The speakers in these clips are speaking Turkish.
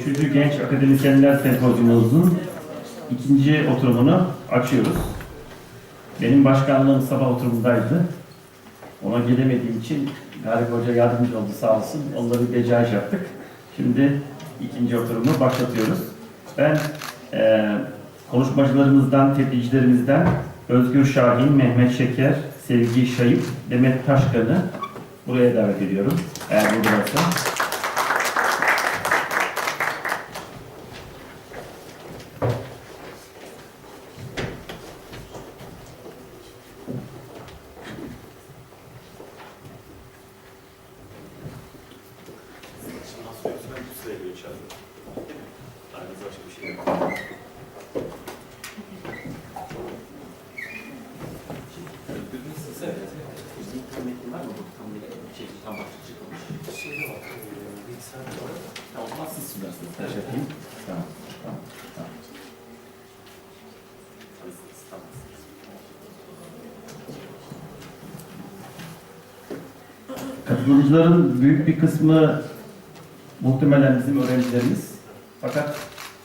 Üçüncü Genç Akademisyenler Sempozyumumuzun ikinci oturumunu açıyoruz. Benim başkanlığım sabah oturumundaydı. Ona gelemediğim için Galip Hoca yardımcı oldu sağ olsun. Onunla bir becaj yaptık. Şimdi ikinci oturumu başlatıyoruz. Ben eee konuşmacılarımızdan, tebliğcilerimizden Özgür Şahin, Mehmet Şeker, Sevgi Şayıp, Demet Taşkan'ı buraya davet ediyorum. Eğer buradaysa. Şimdi nasıl yoksa ben bu sıraya göre çağırıyorum. Değil mi? Aranızda başka bir şey yok. Özgür nasılsın? Evet. Özgür'ün tam metni var mı? Bu tam metni, şey, tam başlık çıkmış. Şeyde var, bilgisayarda var. Ya o zaman siz sunarsınız. Taş yapayım. Tamam. tamam, tamam. Tamam. Katılımcıların büyük bir kısmı muhtemelen bizim öğrencilerimiz. Fakat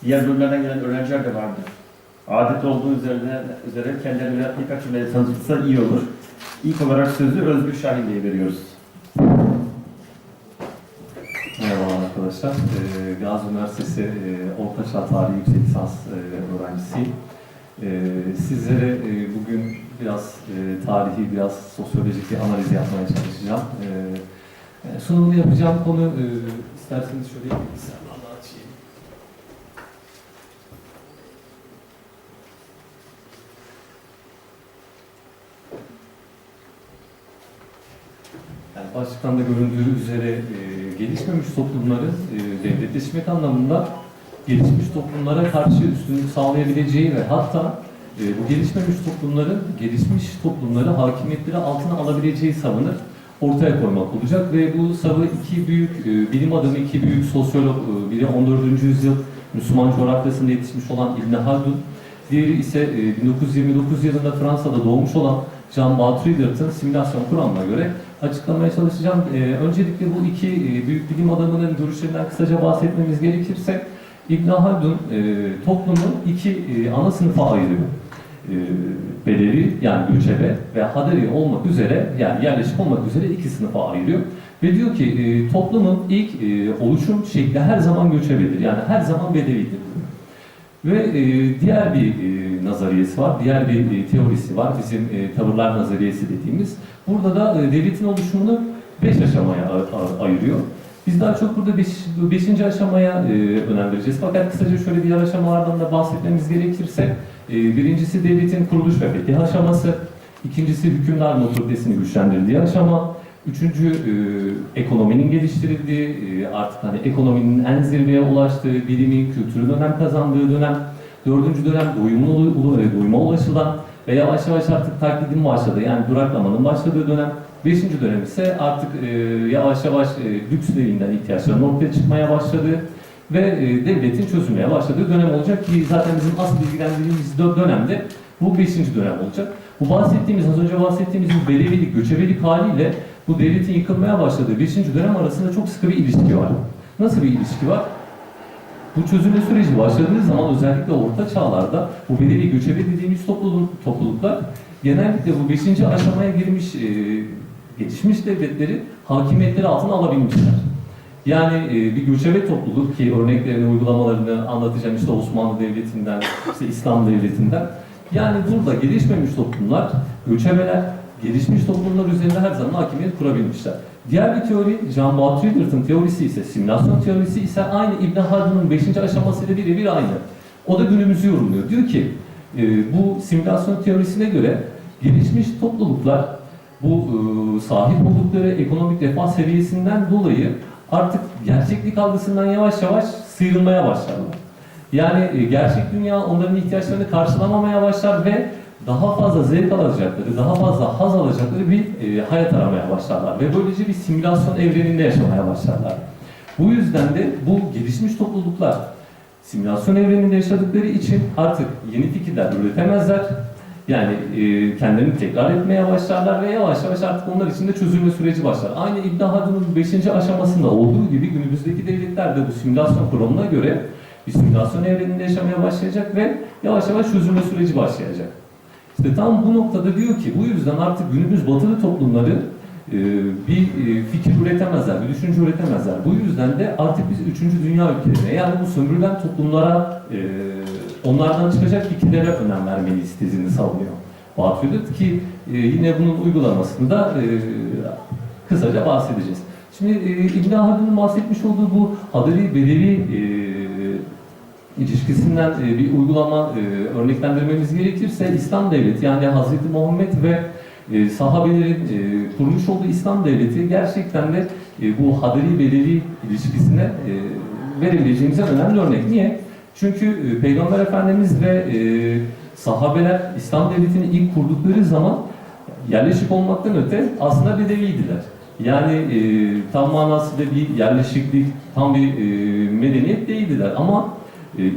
diğer bölümlerden gelen öğrenciler de vardır. Adet olduğu üzerine, üzere kendilerini birkaç cümleyle tanıtılsa iyi olur. İlk olarak sözü Özgür Şahin Bey'e veriyoruz. Merhaba arkadaşlar. Ee, Gazi Üniversitesi e, Ortaçağ Tarihi Yüksek Lisans e, öğrencisiyim. Ee, sizlere e, bugün biraz e, tarihi, biraz sosyolojik bir analiz yapmaya çalışacağım. Ee, e, sunumunu yapacağım konu, e, isterseniz şöyle bilgisayarlarla Yani başlıktan da göründüğü üzere e, gelişmemiş toplumların e, devletleşmek anlamında gelişmiş toplumlara karşı üstünlük sağlayabileceği ve hatta e, bu gelişmemiş toplumların gelişmiş toplumları hakimiyetleri altına alabileceği savını ortaya koymak olacak ve bu savı iki büyük e, bilim adamı, iki büyük sosyolog, e, biri 14. yüzyıl Müslüman coğrafyasında yetişmiş olan İbn Haldun, diğeri ise e, 1929 yılında Fransa'da doğmuş olan Jean Baudrillard'ın simülasyon kuramına göre açıklamaya çalışacağım. Ee, öncelikle bu iki e, büyük bilim adamının görüşlerinden kısaca bahsetmemiz gerekirse İbn Haldun e, toplumu iki e, ana sınıfa ayırıyor. E, Bedevi yani göçebe ve Haderi olmak üzere yani yerleşik olmak üzere iki sınıfa ayırıyor. Ve diyor ki e, toplumun ilk e, oluşum şekli her zaman göçebedir. Yani her zaman bedevidir. Ve e, diğer bir e, nazariyesi var, diğer bir e, teorisi var, bizim e, tavırlar nazariyesi dediğimiz. Burada da e, devletin oluşumunu beş aşamaya ayırıyor. Biz daha çok burada beş, beşinci aşamaya e, önem vereceğiz. Fakat kısaca şöyle diğer aşamalardan da bahsetmemiz gerekirse, e, birincisi devletin kuruluş ve fetih aşaması, ikincisi hükümdarın otoritesini güçlendirdiği aşama, üçüncü e, ekonominin geliştirildiği, e, artık hani ekonominin en zirveye ulaştığı, bilimin, kültürün önem kazandığı dönem, dördüncü dönem ulu- e, doyuma ulaşılan ve yavaş yavaş artık taklidin başladığı, yani duraklamanın başladığı dönem, beşinci dönem ise artık e, yavaş yavaş e, lüks devinden ihtiyaçların ortaya çıkmaya başladığı ve e, devletin çözülmeye başladığı dönem olacak ki zaten bizim asıl ilgilendiğimiz dö- dönemde bu beşinci dönem olacak. Bu bahsettiğimiz, az önce bahsettiğimiz bu bedevilik, göçebelik haliyle bu devletin yıkılmaya başladığı 5. dönem arasında çok sıkı bir ilişki var. Nasıl bir ilişki var? Bu çözülme süreci başladığı zaman özellikle orta çağlarda bu bedevi göçebe dediğimiz topluluk, topluluklar genellikle bu 5. aşamaya girmiş e, gelişmiş devletleri hakimiyetleri altına alabilmişler. Yani e, bir göçebe topluluk ki örneklerini, uygulamalarını anlatacağım işte Osmanlı Devleti'nden, işte İslam Devleti'nden. Yani burada gelişmemiş toplumlar, göçebeler, gelişmiş toplumlar üzerinde her zaman hakimiyet kurabilmişler. Diğer bir teori, Jean Baudrillard'ın teorisi ise, simülasyon teorisi ise aynı İbn Haldun'un 5. aşamasıyla birebir aynı. O da günümüzü yorumluyor. Diyor ki, e, bu simülasyon teorisine göre gelişmiş topluluklar bu e, sahip oldukları ekonomik refah seviyesinden dolayı artık gerçeklik algısından yavaş yavaş sıyrılmaya başlarlar. Yani e, gerçek dünya onların ihtiyaçlarını karşılamamaya başlar ve daha fazla zevk alacakları, daha fazla haz alacakları bir e, hayat aramaya başlarlar. Ve böylece bir simülasyon evreninde yaşamaya başlarlar. Bu yüzden de bu gelişmiş topluluklar simülasyon evreninde yaşadıkları için artık yeni fikirler üretemezler. Yani e, kendilerini tekrar etmeye başlarlar ve yavaş yavaş artık onlar için de çözülme süreci başlar. Aynı İbn Haldun'un 5. aşamasında olduğu gibi günümüzdeki devletler de bu simülasyon kuralına göre bir simülasyon evreninde yaşamaya başlayacak ve yavaş yavaş çözülme süreci başlayacak. İşte tam bu noktada diyor ki bu yüzden artık günümüz batılı toplumları e, bir e, fikir üretemezler, bir düşünce üretemezler. Bu yüzden de artık biz 3. dünya ülkelerine yani bu sömürülen toplumlara e, onlardan çıkacak fikirlere önem vermeliyiz tezini savunuyor. Batılıt ki yine bunun uygulamasını da e, kısaca bahsedeceğiz. Şimdi İbn Haldun'un bahsetmiş olduğu bu Hadari Bedevi ilişkisinden e, bir uygulama e, örneklendirmemiz gerekirse İslam devleti yani Hazreti Muhammed ve e, sahabelerin e, kurmuş olduğu İslam devleti gerçekten de bu Hadari Bedevi ilişkisine e, verebileceğimiz en önemli örnek. Niye? Çünkü Peygamber Efendimiz ve sahabeler İslam devletini ilk kurdukları zaman yerleşik olmaktan öte aslında bedeviydiler. Yani e, tam manasıyla bir yerleşiklik, tam bir e, medeniyet değildiler ama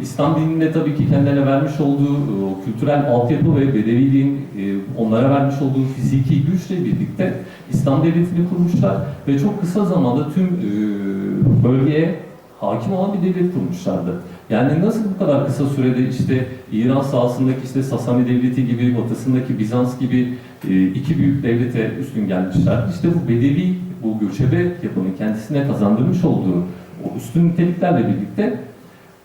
İslam dininde tabii ki kendilerine vermiş olduğu e, kültürel altyapı ve bedeviliğin e, onlara vermiş olduğu fiziki güçle birlikte İslam devletini kurmuşlar ve çok kısa zamanda tüm e, bölgeye hakim olan bir devlet kurmuşlardı. Yani nasıl bu kadar kısa sürede işte İran sahasındaki işte Sasani devleti gibi, batısındaki Bizans gibi iki büyük devlete üstün gelmişler. İşte bu bedevi, bu göçebe yapının kendisine kazandırmış olduğu o üstün niteliklerle birlikte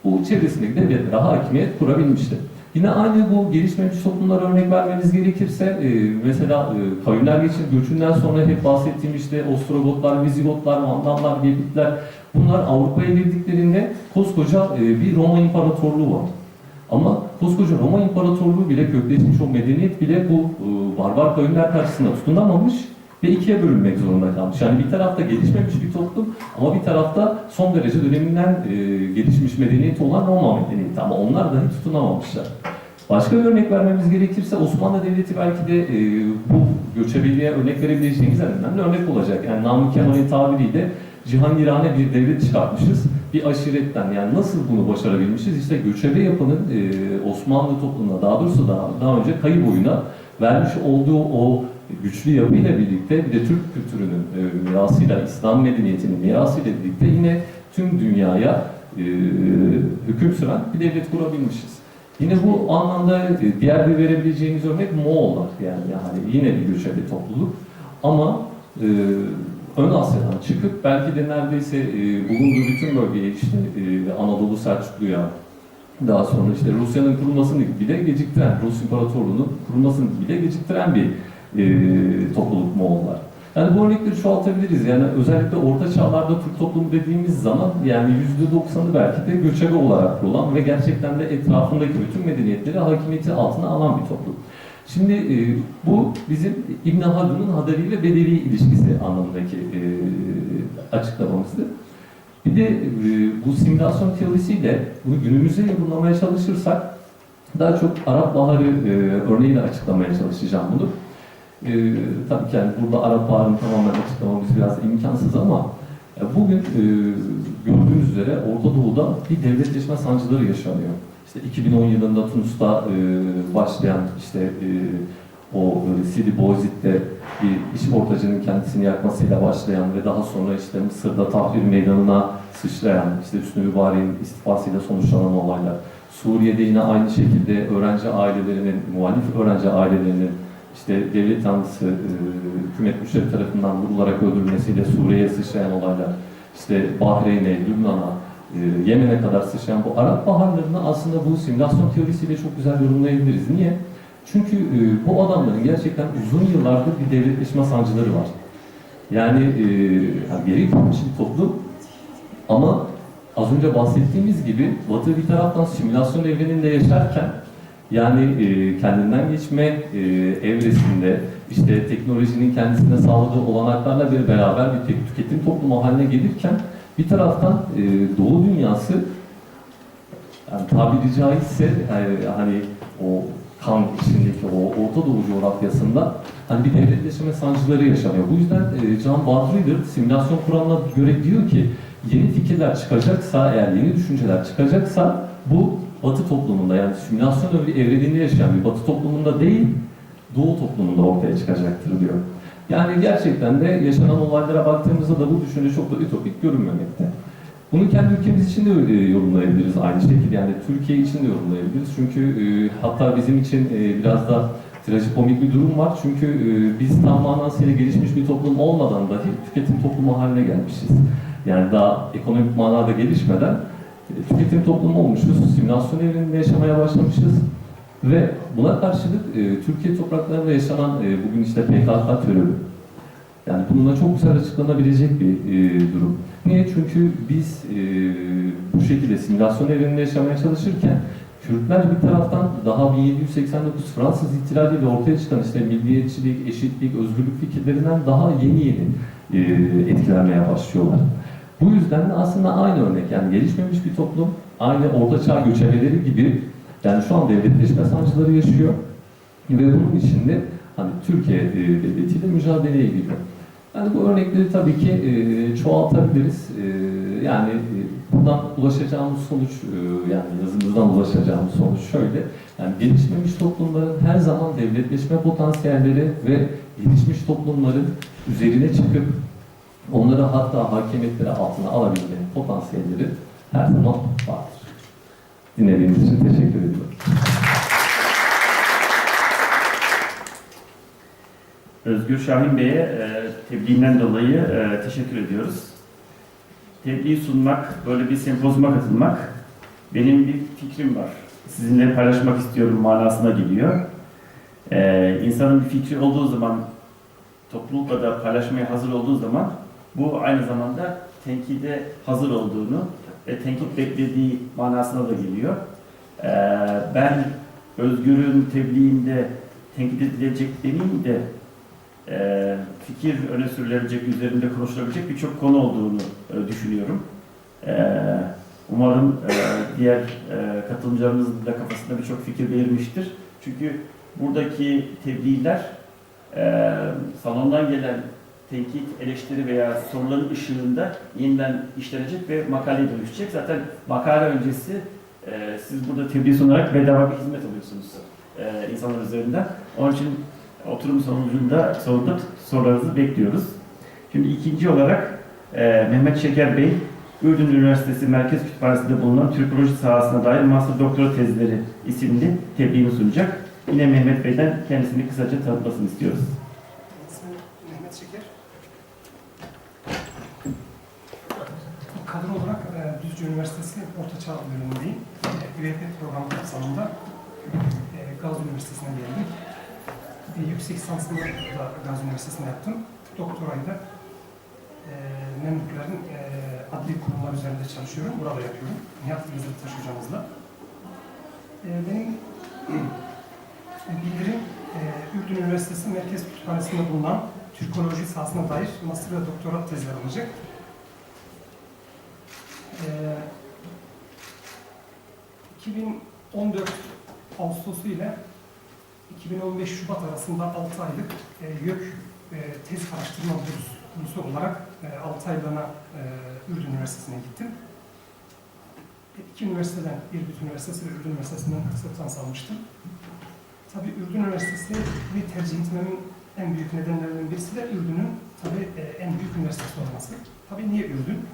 bu çevresindeki devletlere hakimiyet kurabilmişti. Yine aynı bu gelişmemiş toplumlara örnek vermeniz gerekirse e, mesela e, kavimler geçin göçünden sonra hep bahsettiğim işte Ostrogotlar, Vizigotlar, Vandallar, Gelitler bunlar Avrupa'ya girdiklerinde koskoca e, bir Roma İmparatorluğu var. Ama koskoca Roma İmparatorluğu bile kökleşmiş o medeniyet bile bu e, barbar kavimler karşısında tutunamamış ve ikiye bölünmek zorunda kalmış. Yani bir tarafta gelişmemiş bir toplum ama bir tarafta son derece döneminden e, gelişmiş medeniyeti olan Roma medeniyeti ama onlar dahi tutunamamışlar. Başka bir örnek vermemiz gerekirse Osmanlı Devleti belki de e, bu göçebeliğe örnek verebileceğimiz en önemli örnek olacak. Yani Namık Kemal'in tabiriyle cihangirane bir devlet çıkartmışız. Bir aşiretten yani nasıl bunu başarabilmişiz? İşte göçebe yapının e, Osmanlı toplumuna daha doğrusu daha, daha önce kayı boyuna vermiş olduğu o güçlü yapıyla birlikte bir de Türk kültürünün e, mirasıyla, İslam medeniyetinin mirasıyla birlikte yine tüm dünyaya e, hüküm süren bir devlet kurabilmişiz. Yine bu anlamda e, diğer bir verebileceğimiz örnek Moğollar yani, yani yine bir göçebe topluluk ama e, Ön Asya'dan çıkıp belki de neredeyse e, bulunduğu bütün bölgeye işte e, Anadolu Selçuklu'ya daha sonra işte Rusya'nın kurulmasını bile geciktiren, Rus İmparatorluğu'nun kurulmasını bile geciktiren bir e, topluluk Moğollar. Yani bu örnekleri çoğaltabiliriz. Yani özellikle orta çağlarda Türk toplumu dediğimiz zaman yani %90'ı belki de göçebe olarak kurulan ve gerçekten de etrafındaki bütün medeniyetleri hakimiyeti altına alan bir toplum. Şimdi e, bu bizim İbn Haldun'un Hadari ve Bedevi ilişkisi anlamındaki e, açıklamamızdı. Bir de e, bu simülasyon teorisiyle bunu günümüze uygulamaya çalışırsak daha çok Arap Baharı e, örneğiyle açıklamaya çalışacağım bunu. E, tabii ki yani burada Arap Baharı'nı tamamen açıklamamız biraz imkansız ama e, bugün e, gördüğünüz üzere Orta Doğu'da bir devletleşme sancıları yaşanıyor. İşte 2010 yılında Tunus'ta e, başlayan işte e, o Sidi Boğazit'te bir iş ortacının kendisini yakmasıyla başlayan ve daha sonra işte Mısır'da Tahrir Meydanı'na sıçrayan, işte Hüsnü Mübarek'in istifasıyla sonuçlanan olaylar. Suriye'de yine aynı şekilde öğrenci ailelerinin, muhalif öğrenci ailelerinin işte devlet yanlısı e, hükümet güçleri tarafından vurularak öldürülmesiyle Suriye'ye sıçrayan olaylar. İşte Bahreyn'e, Lübnan'a, e, Yemen'e kadar sıçrayan bu Arap baharlarını aslında bu simülasyon teorisiyle çok güzel yorumlayabiliriz. Niye? Çünkü e, bu adamların gerçekten uzun yıllardır bir devletleşme sancıları var. Yani e, yani geri bir toplum ama az önce bahsettiğimiz gibi Batı bir taraftan simülasyon evreninde yaşarken yani e, kendinden geçme e, evresinde işte teknolojinin kendisine sağladığı olanaklarla bir beraber bir tek tüketim toplumu haline gelirken bir taraftan e, Doğu dünyası yani tabiri caizse e, hani o kan içindeki o Orta Doğu coğrafyasında hani bir devletleşme sancıları yaşanıyor. Bu yüzden e, John Baldrider simülasyon kuramına göre diyor ki yeni fikirler çıkacaksa, eğer yeni düşünceler çıkacaksa bu Batı toplumunda yani simülasyon evreninde yaşayan bir Batı toplumunda değil, Doğu toplumunda ortaya çıkacaktır diyor. Yani gerçekten de yaşanan olaylara baktığımızda da bu düşünce çok da ütopik görünmemekte. Bunu kendi ülkemiz için de öyle yorumlayabiliriz aynı şekilde. Yani Türkiye için de yorumlayabiliriz. Çünkü e, hatta bizim için e, biraz da trajikomik bir durum var. Çünkü e, biz tam manasıyla gelişmiş bir toplum olmadan dahi tüketim toplumu haline gelmişiz. Yani daha ekonomik manada gelişmeden e, tüketim toplumu olmuşuz. Simülasyon evreninde yaşamaya başlamışız. Ve buna karşılık e, Türkiye topraklarında yaşanan e, bugün işte PKK terörü. Yani bununla çok güzel açıklanabilecek bir e, durum. Niye? Çünkü biz e, bu şekilde simülasyon evreninde yaşamaya çalışırken Kürtler bir taraftan daha 1789 Fransız ihtilaliyle ortaya çıkan işte milliyetçilik, eşitlik, özgürlük fikirlerinden daha yeni yeni e, etkilenmeye başlıyorlar. Bu yüzden de aslında aynı örnek yani gelişmemiş bir toplum, aynı ortaçağ göçebeleri gibi yani şu an devletleşme sancıları yaşıyor ve bunun içinde hani Türkiye e, devletiyle mücadeleye giriyor. Yani bu örnekleri tabii ki e, çoğaltabiliriz. E, yani buradan ulaşacağımız sonuç, yani yazımızdan ulaşacağımız sonuç şöyle. Yani gelişmemiş toplumların her zaman devletleşme potansiyelleri ve gelişmiş toplumların üzerine çıkıp onları hatta hakimiyetleri altına alabilme potansiyelleri her zaman vardır. Dinlediğiniz için teşekkür ediyorum. Özgür Şahin Bey'e e, tebliğinden dolayı e, teşekkür ediyoruz. Tebliğ sunmak, böyle bir sempozyuma katılmak benim bir fikrim var. Sizinle paylaşmak istiyorum manasına geliyor. E, insanın bir fikri olduğu zaman, toplulukla da paylaşmaya hazır olduğu zaman bu aynı zamanda tenkide hazır olduğunu ve tenkit beklediği manasına da geliyor. E, ben Özgür'ün tebliğinde tenkit edilecek demeyeyim de e, fikir öne sürülebilecek, üzerinde konuşulabilecek birçok konu olduğunu e, düşünüyorum. E, umarım e, diğer e, katılımcılarımızın da kafasında birçok fikir belirmiştir. Çünkü buradaki tebliğler e, salondan gelen tenkit, eleştiri veya soruların ışığında yeniden işlenecek ve makaleye dönüşecek. Zaten makale öncesi e, siz burada tebliğ sunarak bedava bir hizmet alıyorsunuz e, insanlar üzerinden. Onun için oturum sonucunda sonunda sorularınızı bekliyoruz. Şimdi ikinci olarak e, Mehmet Şeker Bey, Ürdün Üniversitesi Merkez Kütüphanesi'nde bulunan Türkoloji sahasına dair master doktora tezleri isimli tebliğini sunacak. Yine Mehmet Bey'den kendisini kısaca tanıtmasını istiyoruz. İsmim Mehmet Şeker. Kadro olarak Düzce Üniversitesi Ortaçağ bölümündeyim. UEP programı kapsamında e, Gazi Üniversitesi'ne geldim. E, yüksek lisansını da Gazi Üniversitesi'nde yaptım. Doktorayı da e, Memlüklerin e, adli kurumlar üzerinde çalışıyorum. Burada yapıyorum. Nihat Mezdetaş hocamızla. E, benim e, bildirim e, Ürdün Üniversitesi Merkez Kütüphanesi'nde bulunan Türkoloji sahasına dair master ve doktora tezleri olacak. E, 2014 Ağustosu ile 2015 Şubat arasında 6 aylık e, YÖK e, tez araştırma bursu olarak e, 6 aylığına e, Ürdün Üniversitesi'ne gittim. E, İki üniversiteden, İrbit Üniversitesi ve Ürdün Üniversitesi'nden lisans almıştım. Tabii Ürdün Üniversitesi'ni tercih etmemin en büyük nedenlerinden birisi de Ürdün'ün tabii e, en büyük üniversitesi olması. Tabii niye Ürdün?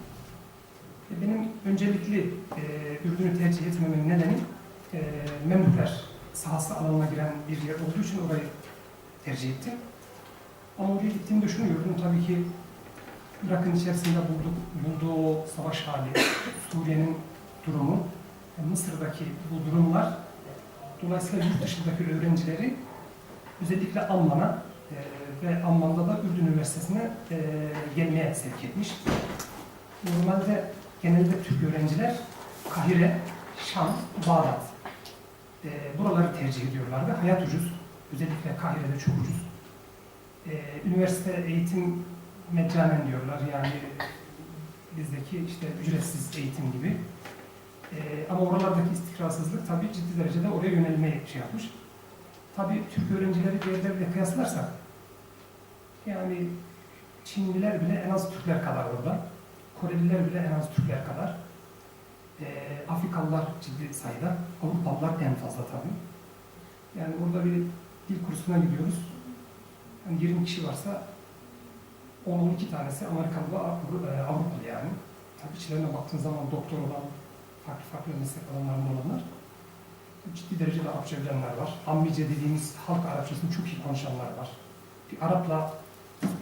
E, Benim öncelikli e, Ürdün'ü tercih etmemin nedeni e, Memlükler sahası alanına giren bir yer olduğu için orayı tercih ettim. Ama oraya gittiğimde şunu gördüm tabii ki Irak'ın içerisinde bulduk, bulduğu savaş hali, Suriye'nin durumu, e, Mısır'daki bu durumlar Dolayısıyla yurt dışındaki öğrencileri özellikle Amman'a e, ve Amman'da da Ürdün Üniversitesi'ne e, gelmeye sevk etmiş. Normalde genelde Türk öğrenciler Kahire, Şam, Bağdat e, buraları tercih ediyorlardı. Hayat ucuz. Özellikle Kahire'de çok ucuz. E, üniversite eğitim meccanen diyorlar. Yani bizdeki işte ücretsiz eğitim gibi. Ee, ama oralardaki istikrarsızlık tabii ciddi derecede oraya yönelmeyi şey yapmış. Tabii Türk öğrencileri diğerleriyle kıyaslarsak yani Çinliler bile en az Türkler kadar orada. Koreliler bile en az Türkler kadar. E, Afrikalılar ciddi sayıda, Avrupalılar en fazla tabii. Yani burada bir dil kursuna gidiyoruz. Yani 20 kişi varsa 10-12 tanesi Amerikalı ve Avru- Avrupalı yani. Tabii içlerine baktığın zaman doktor olan, farklı farklı meslek alanlarında olanlar ciddi derecede Arapça bilenler var. Ammice dediğimiz halk Arapçasını çok iyi konuşanlar var. Bir Arapla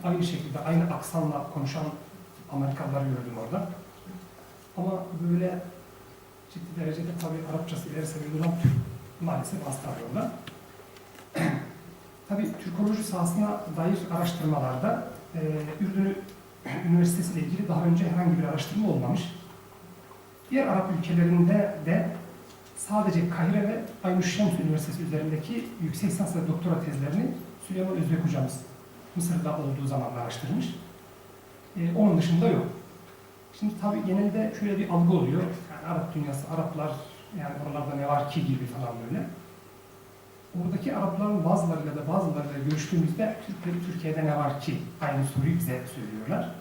aynı şekilde, aynı aksanla konuşan Amerikalıları gördüm orada. Ama böyle ciddi derecede tabii Arapçası ileri seviyede olan Türk maalesef az orada. tabii Türkoloji sahasına dair araştırmalarda e, Ürdün Üniversitesi ile ilgili daha önce herhangi bir araştırma olmamış. Diğer Arap ülkelerinde de sadece Kahire ve Aynüşşems Üniversitesi üzerindeki yüksek lisans ve doktora tezlerini Süleyman Özbek hocamız Mısır'da olduğu zaman araştırmış. Ee, onun dışında yok. Şimdi tabii genelde şöyle bir algı oluyor. Yani Arap dünyası, Araplar yani oralarda ne var ki gibi falan böyle. Oradaki Arapların bazılarıyla da bazılarıyla görüştüğümüzde Türkleri Türkiye'de ne var ki aynı soruyu bize söylüyorlar.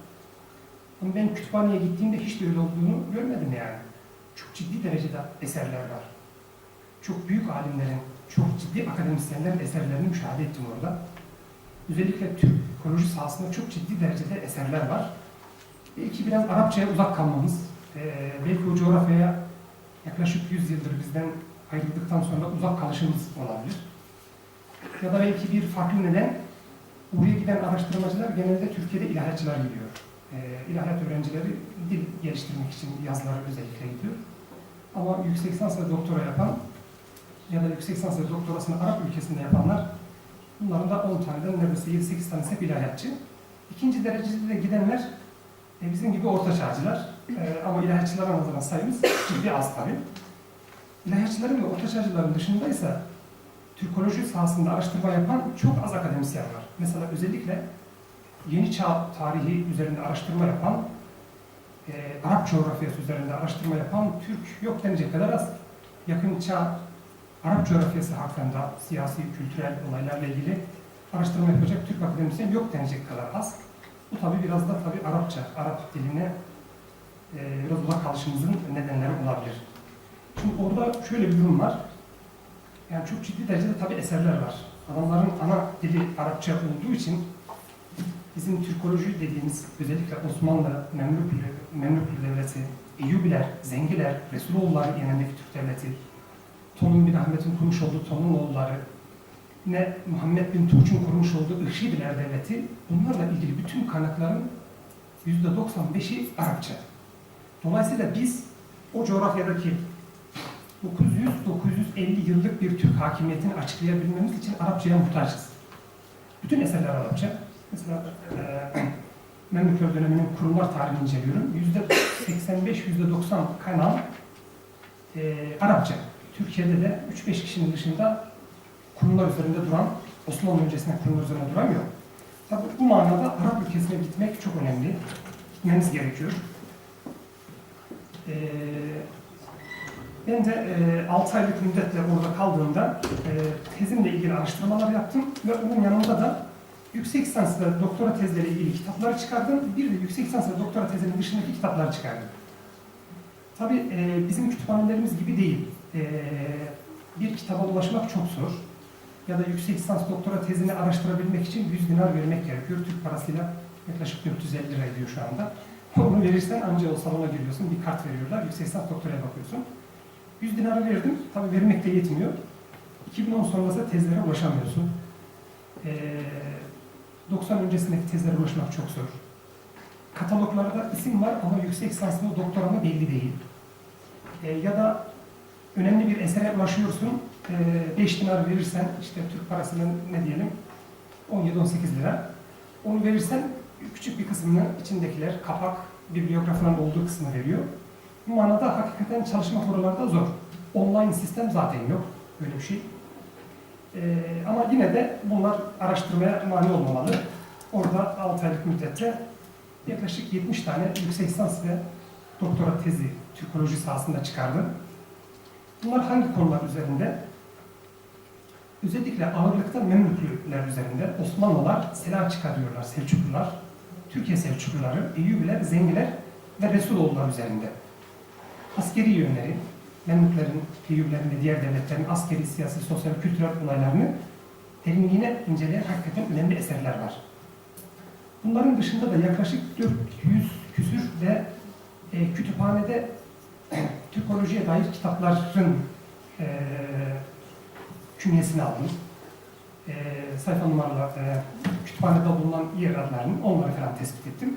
Ama ben kütüphaneye gittiğimde hiç de öyle olduğunu görmedim yani. Çok ciddi derecede eserler var. Çok büyük alimlerin, çok ciddi akademisyenlerin eserlerini müşahede ettim orada. Özellikle Türk ekoloji sahasında çok ciddi derecede eserler var. Belki biraz Arapçaya uzak kalmamız, belki o coğrafyaya yaklaşık 100 yıldır bizden ayrıldıktan sonra uzak kalışımız olabilir. Ya da belki bir farklı neden, oraya giden araştırmacılar genelde Türkiye'de ilahiyatçılar gidiyor. Eee ilahiyat öğrencileri dil geliştirmek için yazları özellikle gidiyor. Ama yüksek lisans ve doktora yapan ya da yüksek lisans ve doktorasını Arap ülkesinde yapanlar bunların da 10 taneden neredeyse 7-8 tanesi hep ilahiyatçı. İkinci derecede de gidenler e, bizim gibi orta çağcılar. E, ama ilahiyatçılara nazaran sayımız ciddi az tabii. İlahiyatçıların ve orta çağcıların dışındaysa Türkoloji sahasında araştırma yapan çok az akademisyen var. Mesela özellikle yeni çağ tarihi üzerinde araştırma yapan, e, Arap coğrafyası üzerinde araştırma yapan Türk yok denecek kadar az. Yakın çağ Arap coğrafyası hakkında siyasi, kültürel olaylarla ilgili araştırma yapacak Türk akademisyen yok denecek kadar az. Bu tabi biraz da tabi Arapça, Arap diline e, biraz uzak kalışımızın nedenleri olabilir. Şimdi orada şöyle bir durum var. Yani çok ciddi derecede tabi eserler var. Adamların ana dili Arapça olduğu için bizim Türkoloji dediğimiz özellikle Osmanlı, Memlüklü, Memlüklü Devleti, Eyyubiler, Zengiler, Resuloğulları yenendeki Türk Devleti, Tonun bin Ahmet'in kurmuş olduğu Tonun oğulları, yine Muhammed bin Tuğç'un kurmuş olduğu Irşidiler Devleti, bunlarla ilgili bütün kaynakların %95'i Arapça. Dolayısıyla biz o coğrafyadaki 900-950 yıllık bir Türk hakimiyetini açıklayabilmemiz için Arapçaya muhtaçız. Bütün eserler Arapça. Mesela e, Memlükler döneminin kurumlar tarihini inceliyorum. %85-%90 kaynağım e, Arapça. Türkiye'de de 3-5 kişinin dışında kurumlar üzerinde duran, Osmanlı öncesinde kurumlar üzerinde duran yok. Tabi bu manada Arap ülkesine gitmek çok önemli. Gitmeniz gerekiyor. Ee, ben de e, 6 aylık müddetle orada kaldığımda e, tezimle ilgili araştırmalar yaptım ve onun yanında da yüksek lisans ve doktora tezleriyle ilgili kitapları çıkardım. Bir de yüksek lisans ve doktora tezinin dışındaki kitapları çıkardım. Tabii e, bizim kütüphanelerimiz gibi değil. E, bir kitaba ulaşmak çok zor. Ya da yüksek lisans doktora tezini araştırabilmek için 100 dinar vermek gerekiyor. Türk parasıyla yaklaşık 450 lira ediyor şu anda. Onu verirsen anca o salona giriyorsun, bir kart veriyorlar, yüksek lisans doktoraya bakıyorsun. 100 dinarı verdim, tabii vermek de yetmiyor. 2010 sonrası tezlere ulaşamıyorsun. Ee, 90 öncesindeki tezlere ulaşmak çok zor. Kataloglarda isim var ama yüksek lisanslı doktora mı belli değil. Ee, ya da önemli bir esere ulaşıyorsun, 5 dinar verirsen, işte Türk parasının ne diyelim, 17-18 lira. Onu verirsen küçük bir kısmını içindekiler, kapak, bibliografların olduğu kısmı veriyor. Bu manada hakikaten çalışmak oralarda zor. Online sistem zaten yok, böyle bir şey. Ee, ama yine de bunlar araştırmaya mani olmamalı. Orada 6 aylık müddette yaklaşık 70 tane yüksek lisans ve doktora tezi Türkoloji sahasında çıkardım. Bunlar hangi konular üzerinde? Özellikle ağırlıkta Memlüklüler üzerinde Osmanlılar, Selçuklar diyorlar, Selçuklular, Türkiye Selçukluları, Eyyubiler, Zengiler ve Resuloğullar üzerinde. askeri yönleri, Memlüklerin, Eyyubilerin ve diğer devletlerin askeri, siyasi, sosyal, kültürel olaylarını derinliğine inceleyen hakikaten önemli eserler var. Bunların dışında da yaklaşık 400 küsür ve e, kütüphanede Türkolojiye dair kitapların e, künyesini aldım. E, sayfa numaralar, e, kütüphanede bulunan yer adlarını onları falan tespit ettim.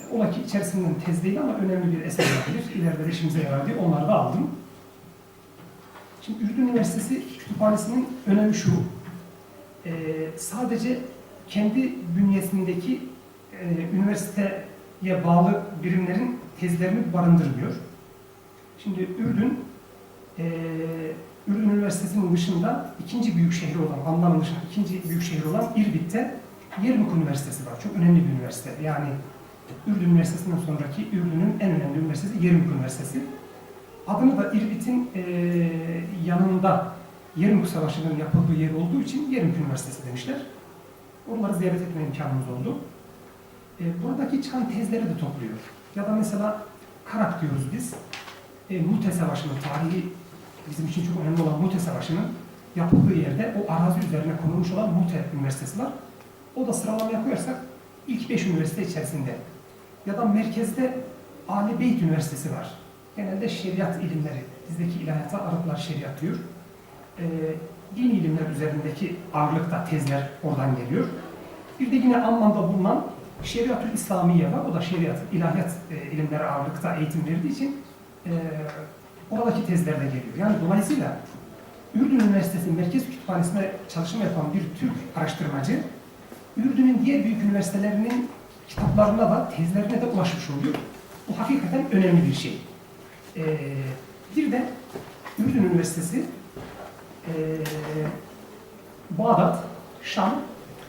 E, Ola ki içerisinden tez değil ama önemli bir eser olabilir. İleride de işimize yarar diye onları da aldım. Şimdi Ürdün Üniversitesi Kütüphanesi'nin önemi şu. E, sadece kendi bünyesindeki e, üniversiteye bağlı birimlerin tezlerini barındırmıyor. Şimdi Ürdün, e, Ürdün Üniversitesi'nin dışında ikinci büyük şehri olan, Amman'ın dışında ikinci büyük şehri olan İrbit'te Yermuk Üniversitesi var. Çok önemli bir üniversite. Yani Ürdün Üniversitesi'nden sonraki Ürdün'ün en önemli üniversitesi Yermuk Üniversitesi. Adını da İrbit'in e, yanında Yermuk Savaşı'nın yapıldığı yer olduğu için Yermuk Üniversitesi demişler. Oraları ziyaret etme imkanımız oldu. E, buradaki çıkan tezleri de topluyor. Ya da mesela Karak diyoruz biz. E, Mute Savaşı'nın tarihi bizim için çok önemli olan Mute Savaşı'nın yapıldığı yerde o arazi üzerine konulmuş olan Mute Üniversitesi var. O da sıralama yapıyorsak ilk beş üniversite içerisinde. Ya da merkezde Ali Beyt Üniversitesi var. Genelde şeriat ilimleri, bizdeki ilahiyata Araplar şeriat diyor. E, din ilimler üzerindeki ağırlıkta tezler oradan geliyor. Bir de yine Amman'da bulunan Şeriatül İslamiye var. O da şeriat, ilahiyat e, ilimleri ağırlıkta eğitim verdiği için e, oradaki tezler de geliyor. Yani dolayısıyla Ürdün Üniversitesi Merkez Kütüphanesi'nde çalışma yapan bir Türk araştırmacı, Ürdün'ün diğer büyük üniversitelerinin kitaplarına da, tezlerine de ulaşmış oluyor. Bu hakikaten önemli bir şey. E, bir de Ürdün Üniversitesi e, Bağdat, Şam,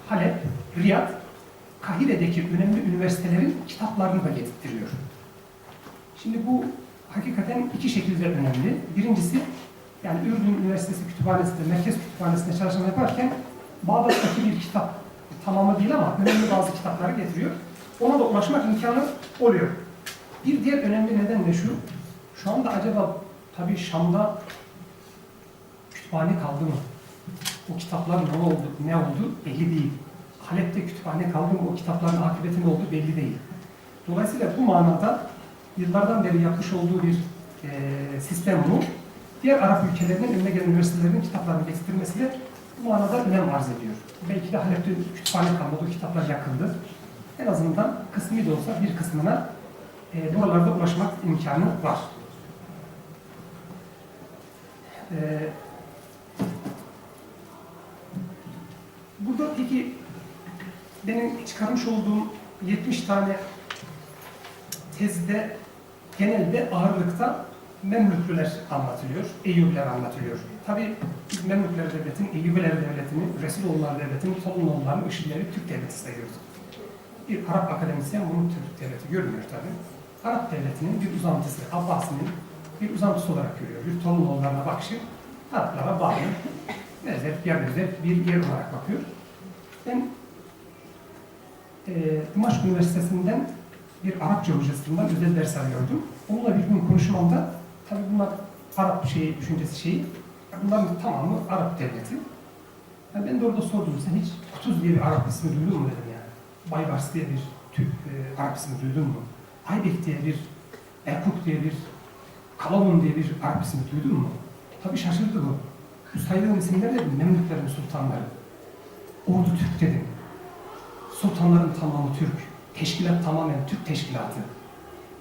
Halep, Riyad, Kahire'deki önemli üniversitelerin kitaplarını da getirtiyor. Şimdi bu hakikaten iki şekilde önemli. Birincisi, yani Ürdün Üniversitesi Kütüphanesi'nde, Merkez Kütüphanesi'nde çalışma yaparken Bağdat'taki bir kitap tamamı değil ama önemli bazı kitapları getiriyor. Ona da ulaşmak imkanı oluyor. Bir diğer önemli neden de şu, şu anda acaba tabii Şam'da kütüphane kaldı mı? O kitaplar ne oldu, ne oldu belli değil. Halep'te kütüphane kaldı mı, o kitapların akıbeti ne oldu belli değil. Dolayısıyla bu manada yıllardan beri yapmış olduğu bir e, sistem bu. Diğer Arap ülkelerinin önüne gelen üniversitelerin kitaplarını getirmesi de bu manada önem arz ediyor. Belki de Halep'te kütüphane kalmadı, o kitaplar yakıldı. En azından kısmi de olsa bir kısmına e, buralarda ulaşmak imkanı var. E, burada peki benim çıkarmış olduğum 70 tane tezde genelde ağırlıkta Memlüklüler anlatılıyor, Eyyubiler anlatılıyor. Tabi Memlükler Devleti'nin, Eyyubiler Devleti'nin, Resulullah Devleti'nin, Tolunoğulları'nın IŞİD'leri Türk Devleti sayıyoruz. Bir Arap akademisyen bunu Türk Devleti görmüyor tabi. Arap Devleti'nin bir uzantısı, Abbasi'nin bir uzantısı olarak görüyor. Bir Tolunoğullarına bakışı Araplara bağlı, benzer, yer benzer bir yer olarak bakıyor. Ben e, Dimaşk Üniversitesi'nden bir Arapça hocasından özel ders alıyordum. Onunla bir gün konuşmamda, tabii bunlar Arap şeyi, düşüncesi şeyi, bunların tamamı Arap devleti. Yani ben de orada sordum, sen hiç Kutuz diye bir Arap ismi duydun mu dedim yani. Baybars diye bir Türk e, Arap ismi duydun mu? Aybek diye bir, Erkuk diye bir, Kalavun diye bir Arap ismi duydun mu? Tabii şaşırdı bu. Bu saydığım isimler de Memlüklerin sultanları. Ordu Türk dedim. Sultanların tamamı Türk. Teşkilat tamamen Türk teşkilatı.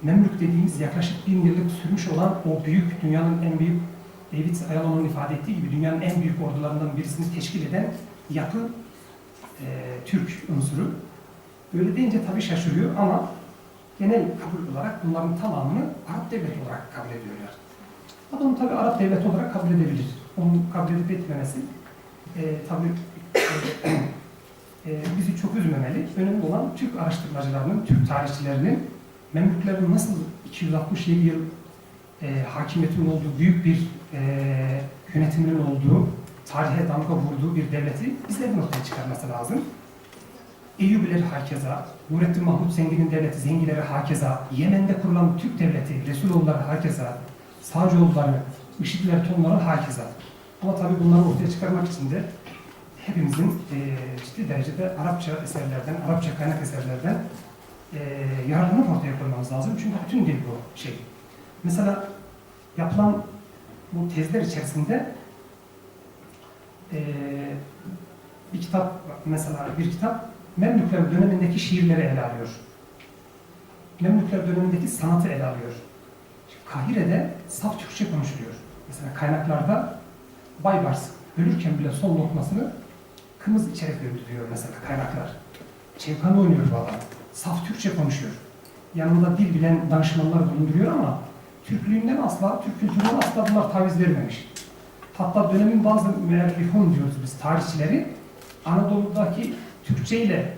Memlük dediğimiz yaklaşık bin yıllık sürmüş olan o büyük, dünyanın en büyük, David Ayaloğlu'nun ifade ettiği gibi dünyanın en büyük ordularından birisini teşkil eden yapı e, Türk unsuru. Böyle deyince tabii şaşırıyor ama genel kabul olarak bunların tamamını Arap devleti olarak kabul ediyorlar. Adam tabii Arap devleti olarak kabul edebilir. Onun kabul edip etmemesi e, tabii e, bizi çok üzmemeli. Önemli olan Türk araştırmacılarının, Türk tarihçilerinin Memlüklerin nasıl 267 yıl e, hakimiyetinin olduğu, büyük bir e, yönetiminin olduğu, tarihe damga vurduğu bir devleti bizlerin ortaya çıkarması lazım. Eyyubileri hakeza, Nurettin Mahmut Zengin'in devleti Zengileri hakeza, Yemen'de kurulan Türk devleti Resuloğulları hakeza, Sağcıoğulları, IŞİD'ler tonları hakeza. Ama tabii bunları ortaya çıkarmak için de hepimizin eee, ciddi derecede Arapça eserlerden, Arapça kaynak eserlerden eee yararlanıp ortaya koymamız lazım. Çünkü bütün dil bu şey. Mesela yapılan bu tezler içerisinde eee, bir kitap, mesela bir kitap Memlükler dönemindeki şiirleri ele alıyor. Memlükler dönemindeki sanatı ele alıyor. Kahire'de saf Türkçe konuşuluyor. Mesela kaynaklarda Baybars ölürken bile son lokmasını kımız içerek öldü diyor mesela kaynaklar. Çevkanı oynuyor adam. Saf Türkçe konuşuyor. Yanında dil bilen danışmanlar bulunduruyor ama Türklüğünden asla, Türk kültüründen asla bunlar taviz vermemiş. Hatta dönemin bazı müellifun diyoruz biz tarihçileri Anadolu'daki Türkçe ile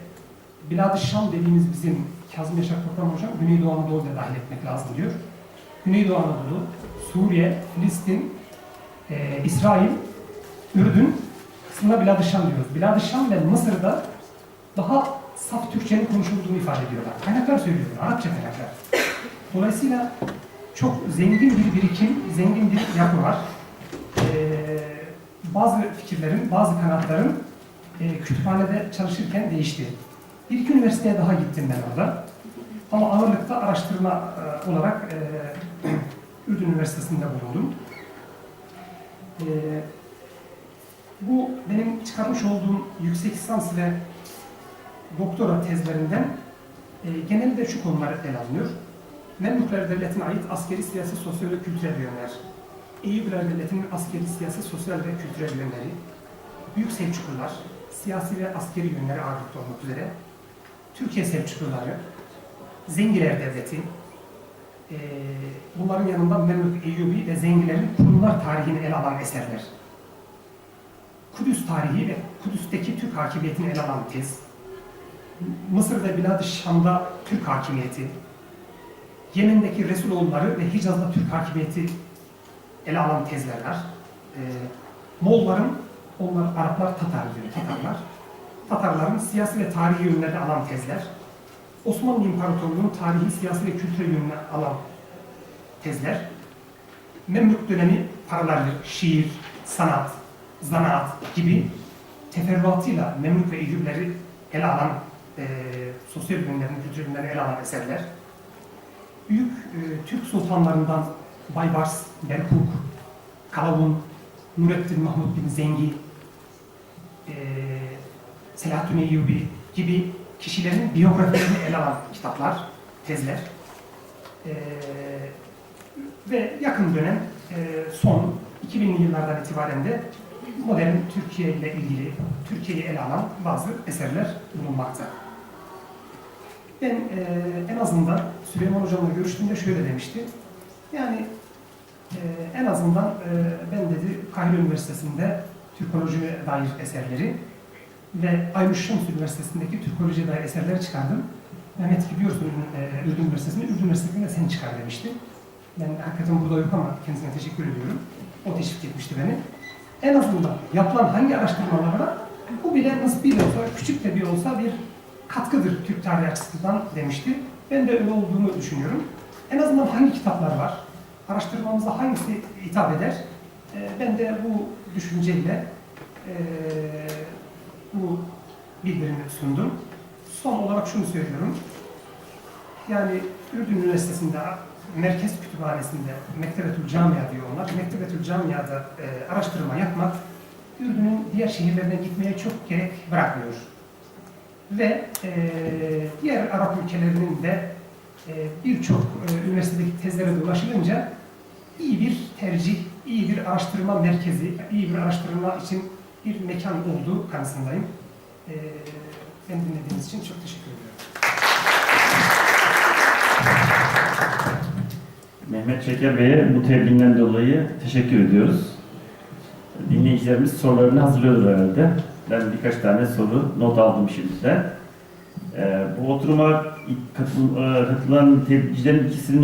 Bilad-ı Şam dediğimiz bizim Kazım Yaşar Program Hocam Güneydoğu Anadolu'da dahil etmek lazım diyor. Güneydoğu Anadolu, Suriye, Filistin, eee, İsrail, Ürdün kısmına Bilad-ı Şam diyoruz. Bilad-ı Şam ve Mısır'da daha saf Türkçenin konuşulduğunu ifade ediyorlar. Kaynaklar söylüyor, Arapça kaynaklar. Dolayısıyla çok zengin bir birikim, zengin bir yapı var. Eee, bazı fikirlerin, bazı kanatların eee, kütüphanede çalışırken değişti. Bir iki üniversiteye daha gittim ben orada. Ama ağırlıkta araştırma eee, olarak eee Ürdün Üniversitesi'nde bulundum. Eee, bu benim çıkarmış olduğum yüksek lisans ve doktora tezlerinden e, genelde şu konular ele alınıyor. Memlükler Devleti'ne ait askeri, siyasi, sosyal ve kültürel yönler. Eyyubiler Devleti'nin askeri, siyasi, sosyal ve kültürel yönleri. Büyük Selçuklular, siyasi ve askeri yönleri ağırlıkta olmak üzere. Türkiye Selçukluları, Zengiler Devleti, e, bunların yanında Memlük Eyyubi ve Zengilerin kurumlar tarihini ele alan eserler. Tarihi ve Kudüs'teki Türk hakimiyetini ele alan tez, Mısır ve Bilad-ı Şam'da Türk hakimiyeti, Yemen'deki Resuloğulları ve Hicaz'da Türk hakimiyeti ele alan tezler var. Ee, Moğolların, onlar Araplar Tatar diyor, Tatarlar. Tatarların siyasi ve tarihi yönlerini alan tezler. Osmanlı İmparatorluğu'nun tarihi, siyasi ve kültürel yönünü alan tezler. Memlük dönemi paraleldir, şiir, sanat, zanaat gibi teferruatıyla Memlük ve Eyyubileri ele alan, e, sosyal kültürel ürünlerini ele alan eserler. Büyük e, Türk sultanlarından Baybars, Berkuk, Kalavun, Nurettin Mahmut bin Zengi, e, Selahattin Eyyubi gibi kişilerin biyografilerini ele alan kitaplar, tezler. E, ve yakın dönem e, son 2000'li yıllardan itibaren de modern Türkiye ile ilgili, Türkiye'yi ele alan bazı eserler bulunmakta. Ben e, en azından Süleyman Hocam'la görüştüğümde şöyle demişti. Yani e, en azından e, ben dedi Kahire Üniversitesi'nde Türkolojiye dair eserleri ve Aynı Şems Üniversitesi'ndeki Türkolojiye dair eserleri çıkardım. Mehmet gidiyorsun e, Ürdün Üniversitesi'ne, Ürdün Üniversitesi'nde sen çıkar demişti. Ben hakikaten burada yok ama kendisine teşekkür ediyorum. O teşvik etmişti beni. En azından yapılan hangi araştırmalara bu bile nasıl bir olsa, küçük de bir olsa bir katkıdır Türk tarihi açısından demişti. Ben de öyle olduğunu düşünüyorum. En azından hangi kitaplar var, araştırmamıza hangisi hitap eder, e, ben de bu düşünceyle e, bu bildirimi sundum. Son olarak şunu söylüyorum. Yani Ürdün Üniversitesi'nde Merkez Kütüphanesi'nde Mektebetül Camia diyor onlar. Mektebetül Camia'da e, araştırma yapmak Ürdün'ün diğer şehirlerine gitmeye çok gerek bırakmıyor. Ve e, diğer Arap ülkelerinin de e, birçok e, üniversitedeki tezlere de ulaşılınca iyi bir tercih, iyi bir araştırma merkezi, iyi bir araştırma için bir mekan olduğu kanısındayım. E, beni dinlediğiniz için çok teşekkür ediyorum. Mehmet Şeker Bey'e bu tebliğinden dolayı teşekkür ediyoruz. Dinleyicilerimiz sorularını hazırlıyordur herhalde. Ben birkaç tane soru not aldım şimdiden. Ee, bu oturuma e, katılan tebliğcilerin ikisinin